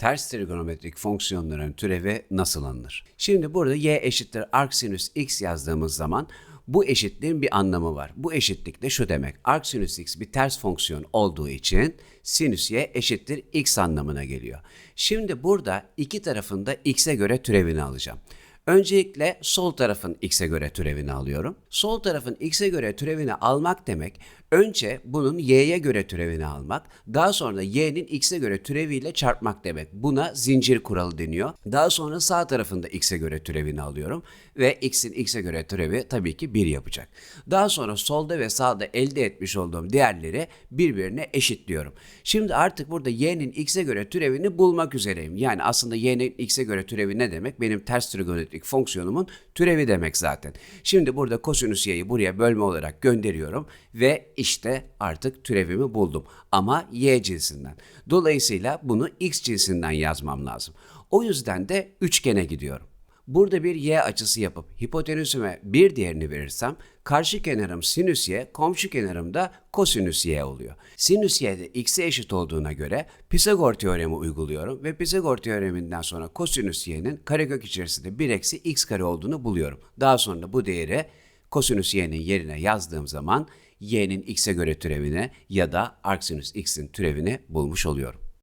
ters trigonometrik fonksiyonların türevi nasıl alınır? Şimdi burada y eşittir arcsinüs x yazdığımız zaman bu eşitliğin bir anlamı var. Bu eşitlik de şu demek. Arcsinüs x bir ters fonksiyon olduğu için sinüs y eşittir x anlamına geliyor. Şimdi burada iki tarafında x'e göre türevini alacağım. Öncelikle sol tarafın x'e göre türevini alıyorum. Sol tarafın x'e göre türevini almak demek önce bunun y'ye göre türevini almak, daha sonra y'nin x'e göre türeviyle çarpmak demek. Buna zincir kuralı deniyor. Daha sonra sağ tarafında x'e göre türevini alıyorum ve x'in x'e göre türevi tabii ki 1 yapacak. Daha sonra solda ve sağda elde etmiş olduğum değerleri birbirine eşitliyorum. Şimdi artık burada y'nin x'e göre türevini bulmak üzereyim. Yani aslında y'nin x'e göre türevi ne demek? Benim ters trigonometrik fonksiyonumun türevi demek zaten. Şimdi burada kosinüs y'yi buraya bölme olarak gönderiyorum ve işte artık türevimi buldum. Ama y cinsinden. Dolayısıyla bunu x cinsinden yazmam lazım. O yüzden de üçgene gidiyorum. Burada bir y açısı yapıp hipotenüsüme bir diğerini verirsem karşı kenarım sinüs y, komşu kenarım da kosinüs y oluyor. Sinüs y de x'e eşit olduğuna göre Pisagor teoremi uyguluyorum ve Pisagor teoreminden sonra kosinüs y'nin karekök içerisinde 1 eksi x kare olduğunu buluyorum. Daha sonra bu değeri kosinüs y'nin yerine yazdığım zaman y'nin x'e göre türevini ya da arcsinüs x'in türevini bulmuş oluyorum.